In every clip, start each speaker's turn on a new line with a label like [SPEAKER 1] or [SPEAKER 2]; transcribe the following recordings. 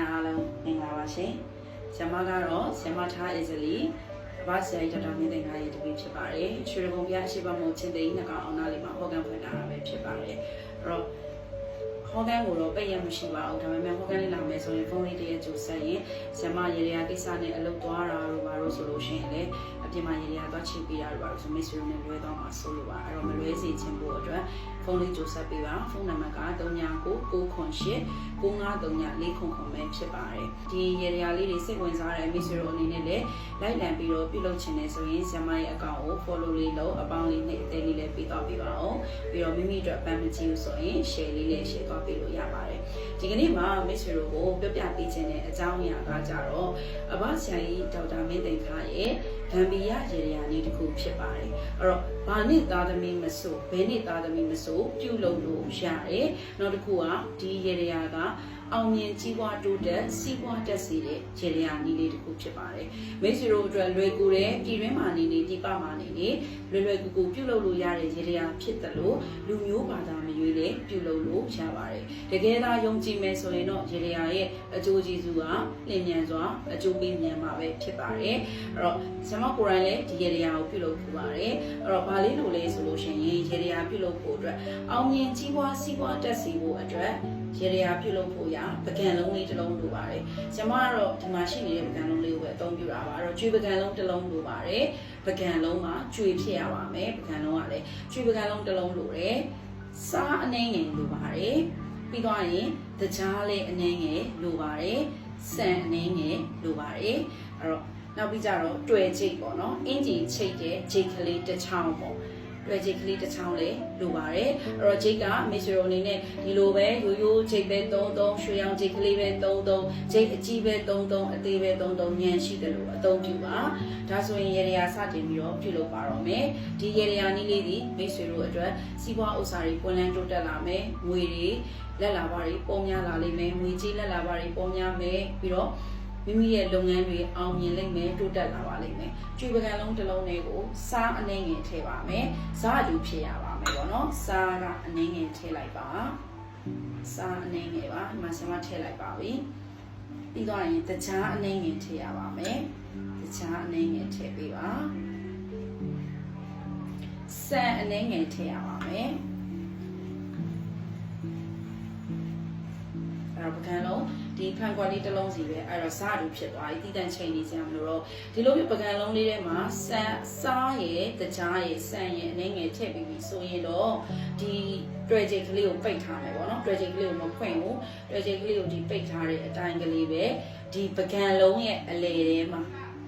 [SPEAKER 1] များအားလုံးမင်္ဂလာပါရှင်။ဇမကတော့ဇမထား easily အဘဆရာကြီးဒေါက်တာမင်းသိန်းခါရဲ့တပည့်ဖြစ်ပါတယ်။ရွှေရကုံပြအရှိပမုံချင်းသိန်းနှကောင်အောင်သားလေးမှာဟောကန်ဖွင့်တာပဲဖြစ်ပါတယ်။အဲ့တော့ဟောကန်ကိုတော့ပိတ်ရမရှိပါဘူး။ဒါပေမဲ့ဟောကန်လေးလာမယ်ဆိုရင်ဖုန်းလေးတည်းရဲ့ကြိုဆက်ရင်ဇမရေရာကိစ္စနဲ့အလုပ်သွားတာတို့ဘာလို့ဆိုလို့ရှိရင်လည်းအ ပြင်မှာရေရာသွားချိပေးတာတို့ဘာလို့ဆိုမိတ်ဆွေတို့နဲ့လွဲသွားမှာဆိုလို့ပါ။အဲ့တော့မလွဲစေချင်ဖို့အတွက်ဖုန်းလေးကြိုဆက်ပေးပါ။ဖုန်းနံပါတ်က399998 9539လေးခုခုပဲဖြစ်ပါတယ်ဒီရေရာလေးတွေစိတ်ဝင်စားတဲ့မိတ်ဆွေတို့အနေနဲ့လည်းလိုက်လံပြီးတော့ပြုလုပ်ချင်တယ်ဆိုရင်ဆရာမရဲ့အကောင့်ကို follow လေးလုပ်အပေါင်းလေးနဲ့အသေးလေးလည်းပေးတော့ပြပါအောင်ပြီးတော့မိမိအတွက်ပန်းမကြည့်လို့ဆိုရင် share လေးလည်း share တော့ပေးလို့ရပါတယ် ဒီကနေ့မှာမိတ်ဆွေတို့ကိုပြပြပေးခြင်းတဲ့အကြောင်းအရာကကြတော့အဘဆရာကြီးဒေါက်တာမင်းသိန်းခါရဲ့ဂမ်ဘီယာရေရာလေးတစ်ခုဖြစ်ပါတယ်အဲ့တော့ဘာနဲ့သားသမီးမဆိုဘယ်နဲ့သားသမီးမဆိုပြုလုပ်လို့ရတယ်နောက်တစ်ခုကဒီရေရာက အောင်မြင်ကြီးပွားတိုးတက်စီးပွားတက်စေတဲ့ခြေလျာနီးလေးတစ်ခုဖြစ်ပါတယ်။မိတ်ဆွေတို့အတွက်လွယ်ကူတဲ့ပြည်တွင်းမှာနေနေဒီပမှာနေနေလွယ်လွယ်ကူကူပြုလုပ်လို့ရတဲ့ခြေလျာဖြစ်တယ်လို့လူမျိုးဘာသာမရွေးလည်းပြုလုပ်လို့ရပါတယ်။တကယ်သာယုံကြည်မယ်ဆိုရင်တော့ခြေလျာရဲ့အကျိုးကျေးဇူးကလင်းမြန်စွာအကျိုးပေးမြန်မှာပဲဖြစ်ပါတယ်။အဲ့တော့ဇမကိုရိုင်းလည်းဒီခြေလျာကိုပြုလုပ်ပူပါတယ်။အဲ့တော့ဘာလေးလိုလဲဆိုလို့ရှိရင်ခြေလျာပြုလုပ်ဖို့အတွက်အောင်မြင်ကြီးပွားစီးပွားတက်စေဖို့အတွက် ရေရရာပြုလုပ်ဖို့ရပကံလုံးလေးတစ်လုံးလိုပါတယ်။ကျွန်မကတော့ဒီမှာရှိနေတဲ့ပကံလုံးလေးကိုပဲအသုံးပြုတာပါ။အဲ့တော့ကျွေးပကံလုံးတစ်လုံးလိုပါတယ်။ပကံလုံးမှာကျွေဖြစ်ရပါမယ်။ပကံလုံးကလည်းကျွေးပကံလုံးတစ်လုံးလိုတယ်။စားအနှင်းငယ်လိုပါတယ်။ပြီးသွားရင်တကြားလေးအနှင်းငယ်လိုပါတယ်။ဆန်အနှင်းငယ်လိုပါတယ်။အဲ့တော့နောက်ပြီးကြတော့တွေ့ချိတ်ပေါ့နော်။အင်ဂျီချိတ်တဲ့ချိတ်ကလေးတစ်ချောင်းပေါ့။ လွယ်ချိတ်ကလေးတစ်ချောင်းလေးလိုပါတယ်အဲ့တော့ချိတ်ကမစ်ရှရိုအနေနဲ့ဒီလိုပဲရိုးရိုးချိတ်ပဲ33ရွှေရောင်ချိတ်ကလေးပဲ33ချိတ်အကြီးပဲ33အသေးပဲ33ညံရှိတယ်လို့အသုံးပြုပါဒါဆိုရင်ရေရာစတင်ပြီးတော့ပြုလုပ်ပါတော့မယ်ဒီရေရာနည်းလေးဒီမစ်ရှရိုအတွက်စီးပွားဥစ္စာတွေပွင့်လန်းတိုးတက်လာမယ်ငွေတွေလက်လာပါတွေပုံများလာလိမ့်မယ်ငွေကြီးလက်လာပါတွေပုံများမယ်ပြီးတော့ မိမိရဲ့လုပ်ငန်းတွေအောင်မြင်လိမ့်မယ်တိုးတက်လာပါလိမ့်မယ်ကျွေပကံလုံးတစ်လုံးလေးကိုစားအနှင်းငယ်ထည့်ပါမယ်စားအတူဖြစ်ရပါမယ်ပေါ့နော်စားကအနှင်းငယ်ထည့်လိုက်ပါစားအနှင်းငယ်ပါဒီမှာဆင်မထည့်လိုက်ပါပြီပြီးတော့ရင်တခြားအနှင်းငယ်ထည့်ရပါမယ်တခြားအနှင်းငယ်ထည့်ပေးပါဆန်အနှင်းငယ်ထည့်ရပါမယ်အဲ့တော့ပကံလုံး ဒီဖန်ကွာလေးတစ်လုံးစီပဲအဲ့တော့စားအတူဖြစ်သွားပြီတည်တံ့ချိန်နေစရာမလိုတော့ဒီလိုမျိုးပကံလုံးလေးထဲမှာဆန်စားရယ်တကြားရယ်ဆန်ရယ်အနေငယ်ထည့်ပြီးပြီဆိုရင်တော့ဒီတွေ့ချိန်ကလေးကိုပိတ်ထားမယ်ပေါ့နော်တွေ့ချိန်ကလေးကိုမဖွင့်ဘူးတွေ့ချိန်ကလေးကိုဒီပိတ်ထားတဲ့အတိုင်းကလေးပဲဒီပကံလုံးရဲ့အလေထဲမှာ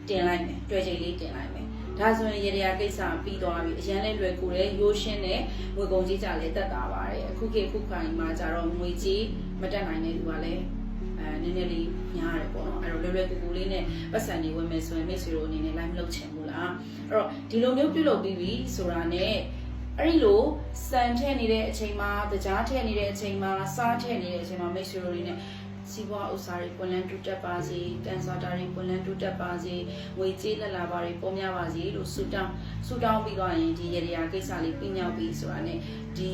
[SPEAKER 1] တင်လိုက်မယ်တွေ့ချိန်လေးတင်လိုက်မယ်ဒါဆိုရင်ရေရာကိစ္စပြီးသွားပြီအရန်လေးလွယ်ကူတယ်ရိုးရှင်းတယ်ငွေကုန်ကြီးကြလည်းတက်တာပါတယ်အခုခေတ်ခုခိုင်မှာကြတော့ငွေကြီးမတက်နိုင်တဲ့သူကလည်း အဲနည်းနည်းလေးများတယ်ပေါ့နော်အဲ့တော့လွယ်လွယ်ကူကူလေးနဲ့ပတ်စံနေဝင်မယ်ဆိုရင်မိတ်ဆွေတို့အနေနဲ့ live မလုပ်ချင်ဘူးလားအဲ့တော့ဒီလိုမျိုးပြုလုပ်ပြီးပြီဆိုတာနဲ့အဲ့ဒီလိုစံထည့်နေတဲ့အချိန်မှာတကြားထည့်နေတဲ့အချိန်မှာစားထည့်နေတဲ့အချိန်မှာမိတ်ဆွေတို့တွေနဲ့စီးပွားဥစ္စာတွေပွင့်လန်းတိုးတက်ပါစေတန်ဆွာတာတွေပွင့်လန်းတိုးတက်ပါစေငွေကြေးလက်လာပါတွေပေါ်များပါစေလို့ဆုတောင်းဆုတောင်းပြီးတော့ရင်ဒီရေရာကိစ္စလေးပြမြောက်ပြီးဆိုတာနဲ့ဒီ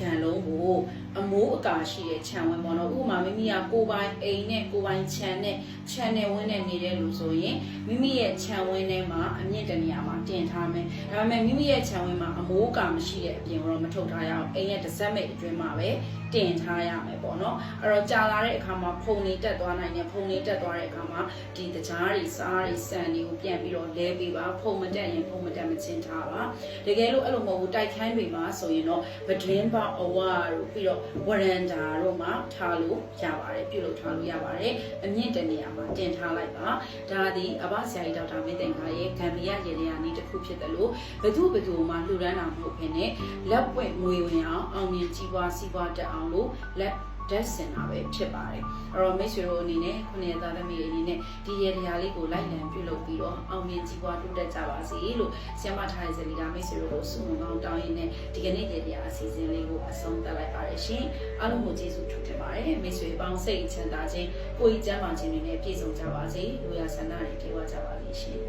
[SPEAKER 1] ကံလုံးကိုအမိုးအကာရှိတဲ့ခြံဝင်းပေါ့နော်ဥပမာမိမိကကိုပိုင်အိမ်နဲ့ကိုပိုင်ခြံနဲ့ခြံနဲ့ဝင်းနဲ့နေတဲ့လူဆိုရင်မိမိရဲ့ခြံဝင်းထဲမှာအမြင့်တနေရာမှာတင်ထားမယ်ဒါပေမဲ့မိမိရဲ့ခြံဝင်းမှာအမိုးအကာမရှိတဲ့အပြင်တော့မထုတ်ထားရအောင်အိမ်ရဲ့တစ်စက်မိတ်အတွင်းမှာပဲတင်ထားရမယ်ပေါ့နော်အဲ့တော့ကြာလာတဲ့အခါမှာဖုန်နေတက်သွားနိုင်တယ်ဖုန်နေတက်သွားတဲ့အခါမှာဒီတကြားတွေစားတွေစံတွေကိုပြန်ပြီးတော့လဲပေးပါဖုန်မတက်ရင်ဖုန်မတက်မချင်းထားပါတကယ်လို့အဲ့လိုမဟုတ်ဘူးတိုက်ခန်းတွေမှာဆိုရင်တော့ပဒင်းပေါအဝါတို့ပြီးတော့ဝရန်ဒါတို့မှာထားလို့ရပါတယ်ပြုလုပ်ထားလို့ရပါတယ်အမြင့်တနေရာမှာတင်ထားလိုက်ပါဒါသည်အဘဆရာကြီးဒေါက်တာမင်းသိန်ခါရဲ့ဂမ်ဘီယာရေလျာနီးတစ်ခုဖြစ်တယ်လို့ဘသူဘသူမှလှူဒန်းတာမဟုတ်ဘဲနဲ့လက်ပွင့်ငွေဝင်အောင်အောင်မြင်ကြီးပွားစီးပွားတက်အောင်လို့လက် ဓာတ်စင်တာပဲဖြစ်ပါတယ်အဲ့တော့မိတ်ဆွေတို့အနေနဲ့ခုနှစ်သားသမီးအနေနဲ့ဒီရေတရားလေးကိုလိုက်လံပြုလုပ်ပြီးတော့အောင်မြင်ကြီးပွားတိုးတက်ကြပါစေလို့ဆရာမထားရဲ့ဇလီတာမိတ်ဆွေတို့ကိုဆုမွန်ကောင်းတောင်းရင်းနဲ့ဒီကနေ့ရေတရားအစီအစဉ်လေးကိုအဆုံးသတ်လိုက်ပါတယ်ရှင်အားလုံးကိုကျေးဇူးထူးတင်ပါတယ်မိတ်ဆွေပေါင်းစိတ်ချမ်းသာခြင်းကိုယ်ကြီးကျမ်းမာခြင်းတွေနဲ့ပြည့်စုံကြပါစေလူရဆန္ဒတွေပြေဝကြပါလိမ့်ရှင်